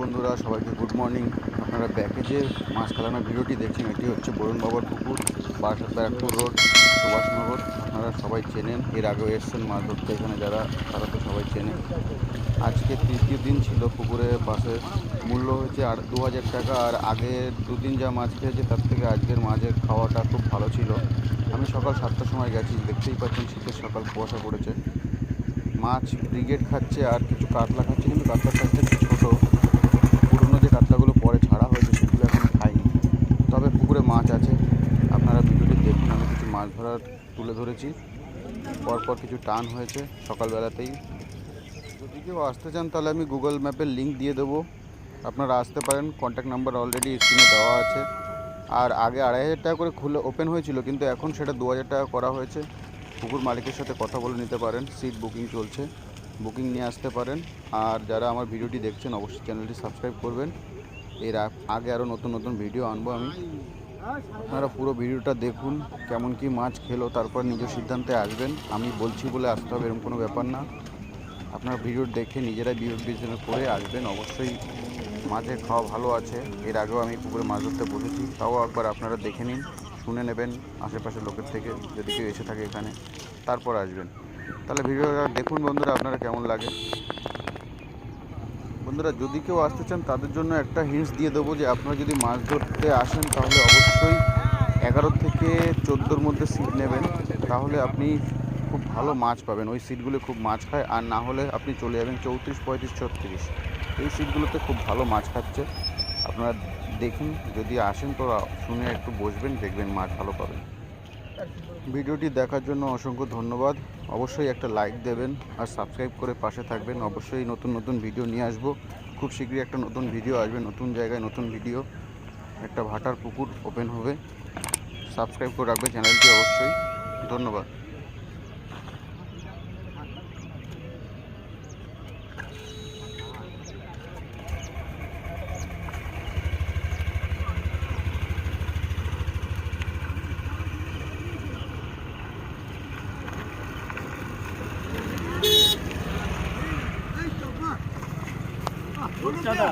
বন্ধুরা, সবাইকে good morning. আপনারা ব্যাকে যে মাছ খেলানোর ভিডিওটি দেখছেন, এটি হচ্ছে বরুণ বাবার পুকুর, বারাসাত ব্যারাকপুর রোড, সুভাষনগর। আপনারা সবাই চেনেন, এর আগেও এসছেন মাছ ধরতে এখানে যারা, তারা তো সবাই চেনেন। আজকে তৃতীয় দিন ছিল পুকুরের পাশে মূল্য হয়েছে আর দু হাজার টাকা, আর আগের দুদিন যা মাছ খেয়েছে, তার থেকে আজকের মাছের খাওয়াটা খুব ভালো ছিল। আমি সকাল সাতটার সময় গেছি, দেখতেই পাচ্ছেন শীতের সকাল কুয়াশা পড়েছে। মাছ ব্রিগেড খাচ্ছে আর কিছু কাতলা খাচ্ছে, কিন্তু কাতলা সাইজটা একটু ছোটো পুরনো যে কাতলাগুলো পরে ছাড়া হয়েছে সেগুলো এখনও খাইনি তবে পুকুরে মাছ আছে আপনারা ভিডিওটি দেখুন আমি কিছু মাছ ধরার তুলে ধরেছি। পরপর কিছু টান হয়েছে সকালবেলাতেই। যদি কেউ আসতে চান, তাহলে আমি গুগল ম্যাপের লিঙ্ক দিয়ে দেবো। আপনারা আসতে পারেন কন্ট্যাক্ট নাম্বার অলরেডি স্ক্রিনে দেওয়া আছে। আর আগে আড়াই হাজার টাকা করে খুলে ওপেন হয়েছিল, কিন্তু এখন সেটা দু হাজার টাকা করা হয়েছে। পুকুর মালিকের সাথে কথা বলে নিতে পারেন সিট বুকিং চলছে। বুকিং নিয়ে আসতে পারেন। আর যারা আমার ভিডিওটি দেখছেন, অবশ্যই চ্যানেলটি সাবস্ক্রাইব করবেন। এর আগে আরও নতুন নতুন ভিডিও আনব আমি। আপনারা পুরো ভিডিওটা দেখুন, কেমন কি মাছ খেলো, তারপর নিজ সিদ্ধান্তে আসবেন। আমি বলছি বলে আসতে হবে, এরকম কোনো ব্যাপার না। আপনারা ভিডিও দেখে নিজেরাই বিবেচনা করে আসবেন। অবশ্যই মাছের খাওয়া ভালো আছে। এর আগেও আমি পুকুরে মাছ ধরতে বসেছি। তাও একবার আপনারা দেখে নিন, শুনে নেবেন আশেপাশের লোকের থেকে, যদি কেউ এসে থাকে এখানে, তারপর আসবেন। তাহলে ভিডিওটা দেখুন বন্ধুরা, আপনারা কেমন লাগে? বন্ধুরা, যদি কেউ আসতে চান, তাদের জন্য একটা হিন্টস দিয়ে দেবো যে আপনারা যদি মাছ ধরতে আসেন, তাহলে অবশ্যই এগারো থেকে চোদ্দোর মধ্যে সিট নেবেন। তাহলে আপনি খুব ভালো মাছ পাবেন। ওই সিটগুলো খুব মাছ খায়, আর না হলে আপনি চলে যাবেন চৌত্রিশ, পঁয়ত্রিশ, ছত্রিশ। এই সিটগুলোতে খুব ভালো মাছ খাচ্ছে। আপনারা দেখুন, যদি আসেন, তো শুনে একটু বসবেন, দেখবেন মাছ ভালো পাবেন। ভিডিওটি দেখার জন্য অসংখ্য ধন্যবাদ। অবশ্যই একটা লাইক দেবেন আর সাবস্ক্রাইব করে পাশে থাকবেন। অবশ্যই নতুন নতুন ভিডিও নিয়ে আসব। খুব শীঘ্রই একটা নতুন ভিডিও আসবে, নতুন জায়গায় নতুন ভিডিও। একটা ভাটার পুকুর ওপেন হবে। সাবস্ক্রাইব করে রাখবে চ্যানেলটি অবশ্যই। ধন্যবাদ। দাদা।